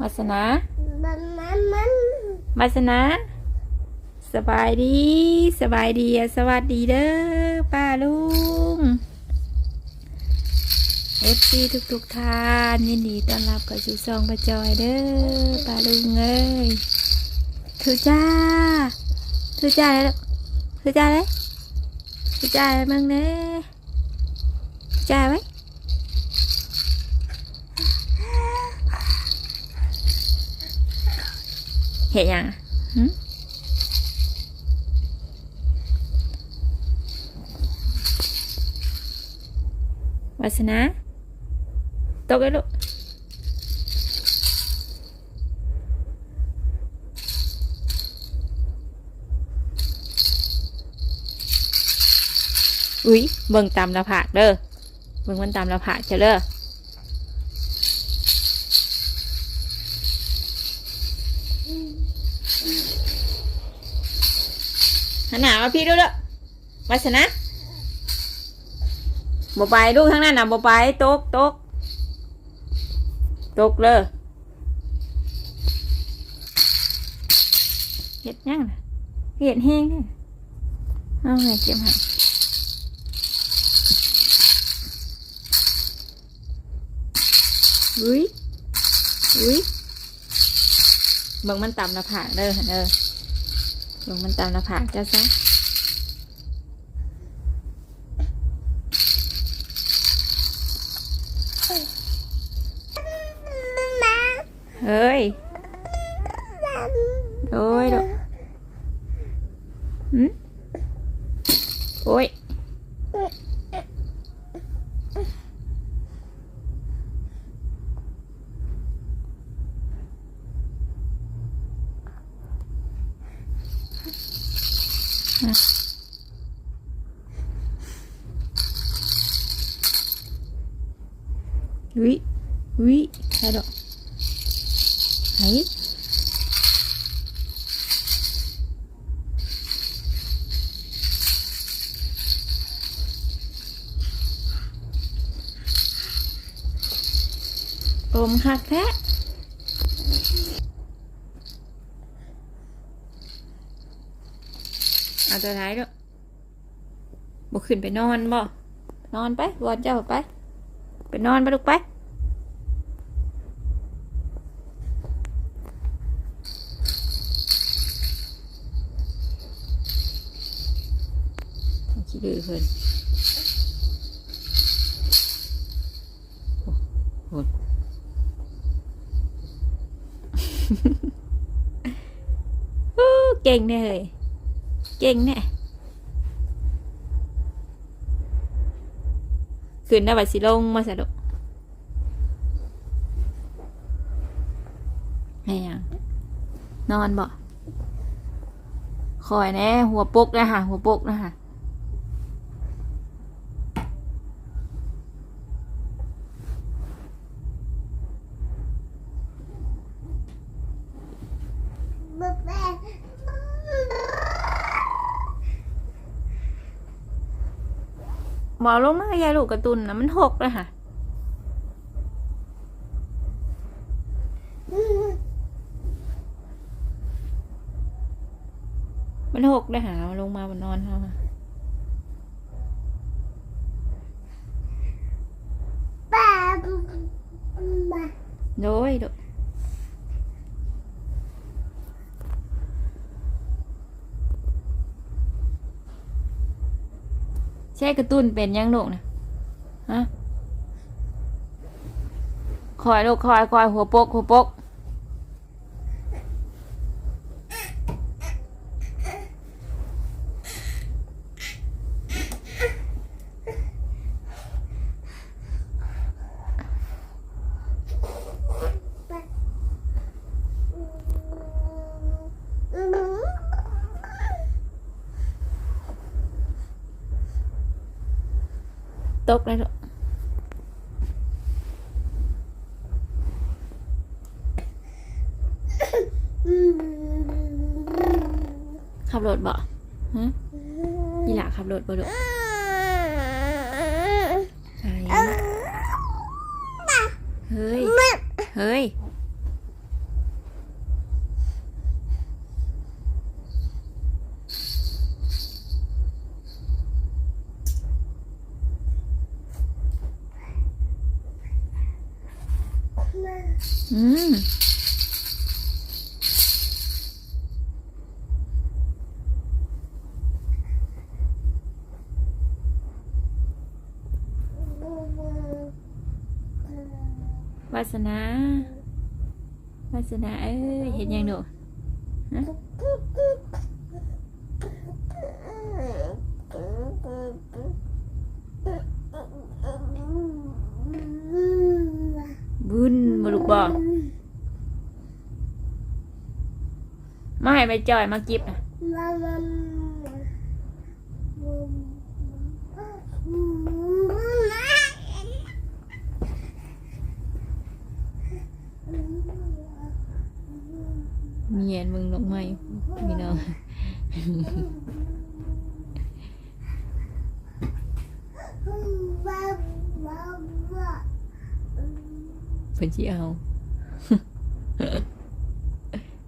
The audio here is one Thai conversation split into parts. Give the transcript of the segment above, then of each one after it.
วาสนามันมันมันวาสนา สบายดี สบายดีอะสวัสดีเด้อป้าลุงเอฟซีทุกทุกๆท่านยินดีต้อนรับกับสู่ซองประจอยเด้อป้าลุงเอ้ยถือจ้าถือจ้าเลยลูกถือจ้าเลยถือจ้าเลยมั่งเน่จ้าไว้ เห็นยังวาสนาตกเลยลูกอุ้ยเบิ่งตามละผากเด้อเบิ่งมันตามละผากจะเด้อ หันหน้ามาพี่ดูด้อวาสนาบ่ไปลูกทั้งนั้นนะบ่ไปตกตกตกเลยเห็ดยังนะเห็ดแห้งเนี่ยเอาไงเก็บห้อุ้ยอุ้ยเบิ่งมันต่ำหน้าผากเด้อหั่นเด้อ เบิ่งมันตำหน้าผากจ้าซะมาเฮ้ยมาโอ้ยดอกหืมโอ้ย วิวิใช่ดอไหนอมคักแท้เอาตัวท้ายด้วยบ่ขึ้นไปนอนบ่ นอนไปวอนเจ้าไป ไปนอนไปลูกไป ขี้ดื้อเพิ่นโอ้โหเก่งแน่เลย เก่งแน่ ขึ้นได้บัดสิลงมาสะดกไงยังนอนบ่คอยแน่หัวปกนะฮะหัวปกนะฮะ บุฟเฟ่ บอกลงมายายลูกการะตุนนะมันหกเลยค่ะ มันหกเลยค่ะเอาลงมาบนนอนเขาค่ะป้ามาโดยโดย แช่กระตุ้นเป็นยังลูกนะฮะคอยลูกคอยคอยหัวปกหัวปก ตกเลยลูกขับรถบ่ฮะยี่หล่าขับรถบ่ลูกเฮ้ย เฮ้ย Mm. Vasana Vasana ơi, hiện nhanh được Hả? มาให้ไปจอยมากิบนะมีเย็นมึงลงไหมมีน้องเพิ่นชี้เอา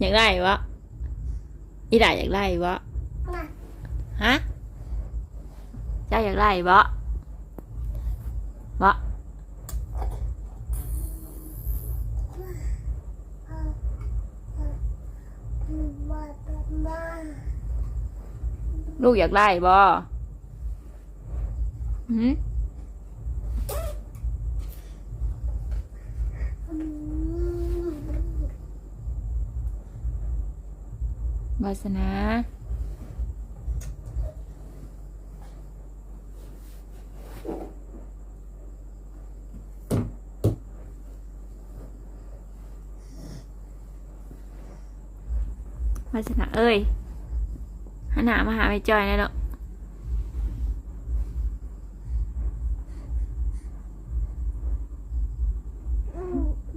อยากได้วะ อีด่าอยากได้วะฮะเจ้าอยากได้วะวะลูกอยากได้บ่หืม วาสนาวาสนาเอ้ยหันหน้ามาหาไปจอยเลยเนาะ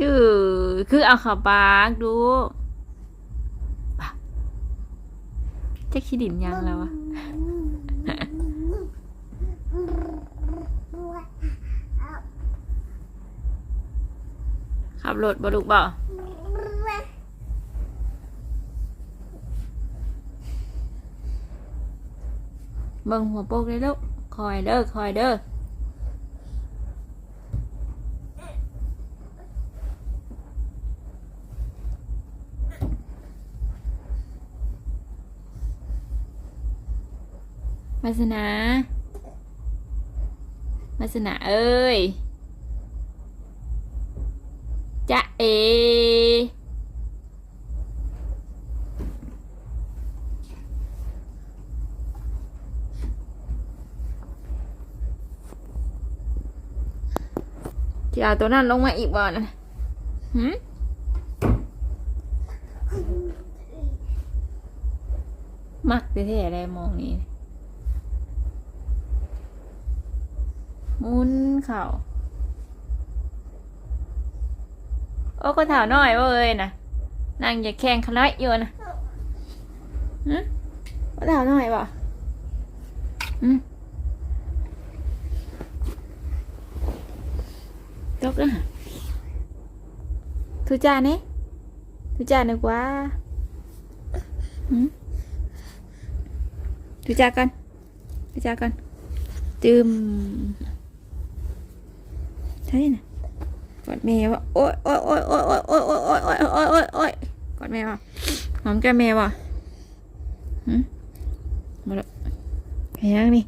ยือคือเอาเข่าปากดูปะ จะขี้ดินยังแล้ววะขับรถบลุกบ่เบิ่งหัวโปกเลยลูกคอยเด้อคอยเด้อ วาสนาวาสนาเอ้ยจะเอจะเอาตัวนั้นลงมาอีกบ่นหืมมักไปเท่อะไรมองนี่ มุนเข่าโอ้ก็ถาวน่อยว่าเอ้ยนะนางอย่าแข่งขน้อยอยู่นะฮึก็ถาวน่อยบ่อืมยกแล้วทุจานี่ทุจานึกว่าทุจากันทุจากันจืม้ยนะกอดแมวอะโอ๊ยโอ๊ยโอ๊ยโอ๊ยโอ๊ยโอ๊ยโอ๊ยโอ๊ยโอ๊ยโอ๊ยกอดแมวอะหอมแก้มแมวอะหืมมาละเฮียงนี่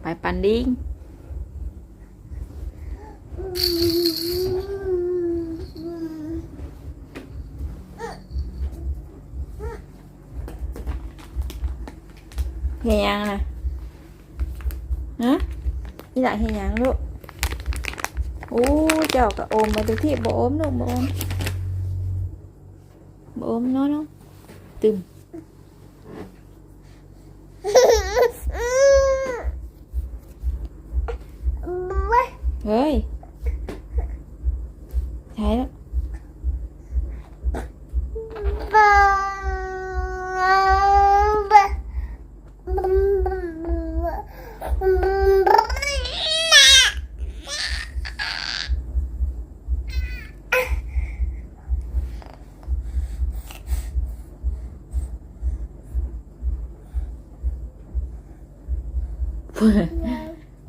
ไปปันดิ้งเฮียงนะฮะอีหล่าเฮียงลูก โอ้เจ้ากับโอมมาตัวที่บ่โอมลูกบ่โอมบ่โอมเนาะเนาะตึมเฮ้ยใช่แล้ว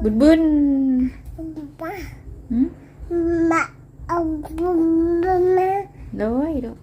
บึนบึนมมาเอาบึนมาด้วยด้วย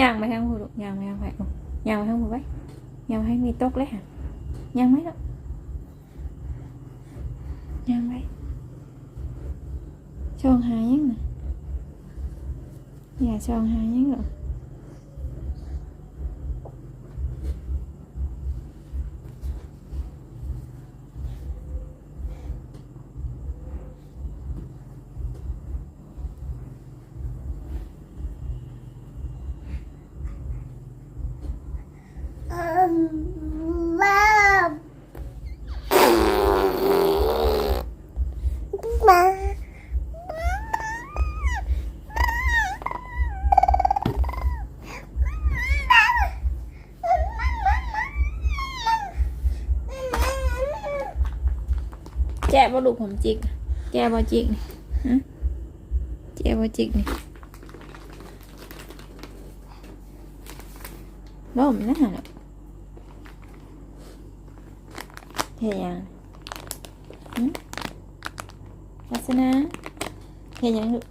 ยางไปทางหูลูกยางไปทางไปลูกยางไปทางหูไว้ยางไปให้มีตกเลยฮะยางไหมลูกยางไว้ช่องหายังน่ะอย่าช่องหายังหรอก บ่ลูกผมจิกแจ๊บ่จิกนี่ฮะแจ๊บ่จิกนี่ล้มนะฮะเฮียงวาสนาเฮียยังลูก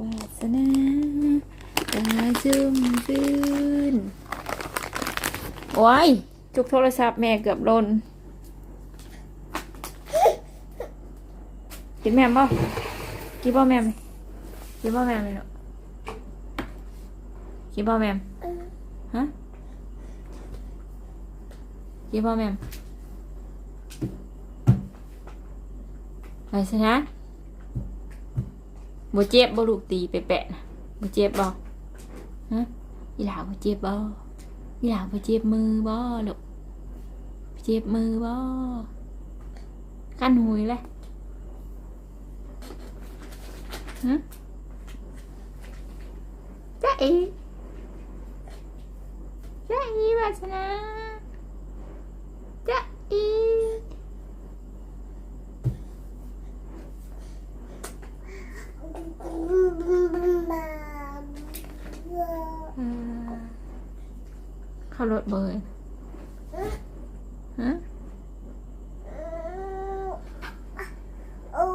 วาสนาตาจุ่มซื่นโอ้ยจุกโทรศัพท์แม่เกือบลน กินแม่มบ่กินบ่แม่มนี่กินบ่แม่มเลยเนาะกินบ่แม่มฮะกินบ่แม่มไปซะนะบ่เจ็บบ่ลูกตีไปแปะนะบ่เจ็บบ่ฮะอีหลาบ่เจ็บบ่อีหลาบ่เจ็บมือบ่ลูกเจ็บมือบ่กันหุยเลย ฮะ จ้าอีจ้าอีวาสนาจ้าอีอ่าเข้ารถเบยฮะอื้อ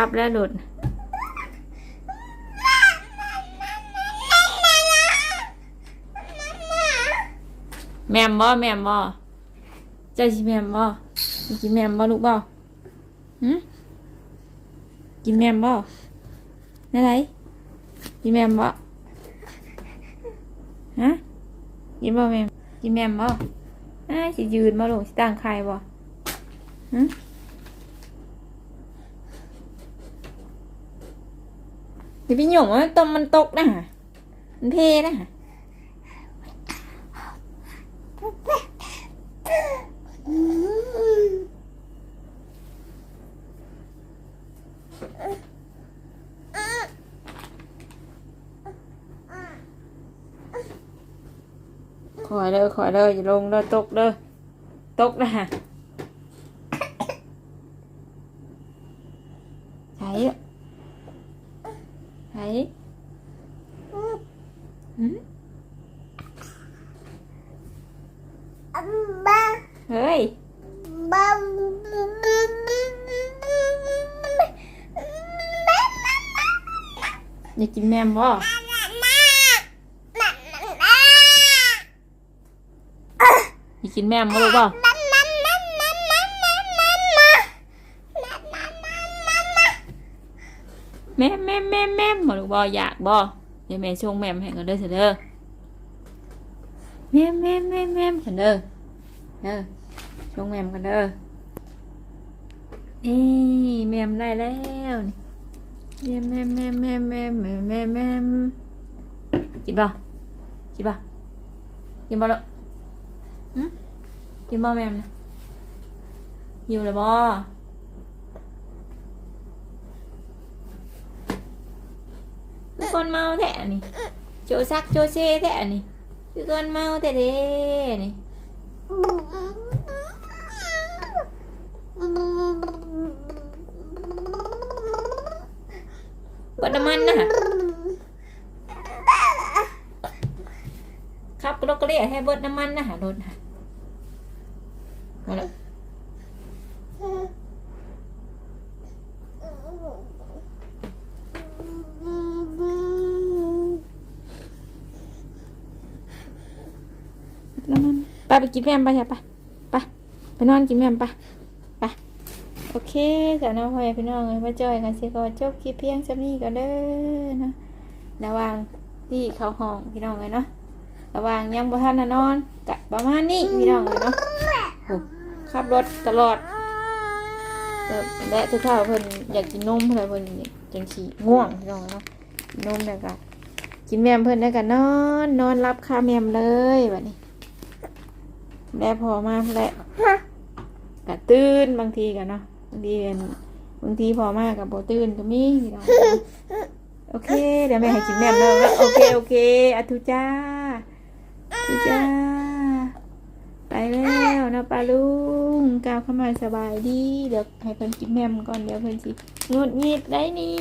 รับแล้วหลุด แมมบ่แมมบ่เจ้าชิแมมบ่กินแมมบ่ลูกบ่หืมกินแมมบ่นั่นไรกินแมมบ่ฮะกินบ่แมมกินแมมบ่อ้าสิยืนบ่ลูกสิตั้งใครบ่หืม ดี๋ยวพี่หยงมันตมมันตกนะมันเพนะฮะคอยเด้อคอยเด้ออย่าลงเด้อตกเด้อตกนะฮะไหนอะไหนหืม บ้า เฮ้ย บ้า อยากกินแมมบ่อยากกินแมมบ่รู้บ่แมมแมมแมมแมมบ่รู้บ่อยากบ่เดี๋ยวแม่ชงแมมให้กันเด้อเถอะเด้อแมมแมมแมมแมมกันเด้อเด้อชงแมมกันเด้อนี่แมมได้แล้วนี่ แมมแมมแมมแมมแมมแมมแมมกินบ่กินบ่กินบ่ลูกหึกินบ่แมม ดน้ำมันนะขับรถก็เรียกให้เบิดน้ำมันนะหารถนะมาแล้วน้ำมันไปไปกินแม่มไปจ้ะไปไปไปนอนกินแม่มไป เคจ้ะน้องพ่อแม่พี่น้องเอ้มาจอยกันสิก็จบคลิปเพียงจะนี้ก็เด้อเนาะระว่างที่เขาห้องพี่น้องเลยเนาะระว่างยังบ่ทันน่ะนอนกะประมาณนี้พี่น้องเลยเนาะขับรถตลอดและทุกท่าเพิ่นอยากกินนมเพิ่นเพิ่นจังสีง่วงพี่น้องเนาะนนมแล้วก็กินแมมเพิ่นแล้วก็นอนนอนรับค่าแมมเลยแบัดนี้แล้วพอมาแล้วก็ตื่นบางทีกันเนาะ บางทีเป็นบางทีพอมากับโบตื่นก็มีพี่น้องโอเค เดี๋ยวแม่ให้กินแมมแล้วแล้วโอเคโอเคอะทุจ้าทุจ้า ไปแล้วนะปลาลุงกล่าวเข้ามาสบายดี เดี๋ยวให้เพิ่นกินแมมก่อนเดี๋ยวเพิ่นสิงดหงิดได้นี่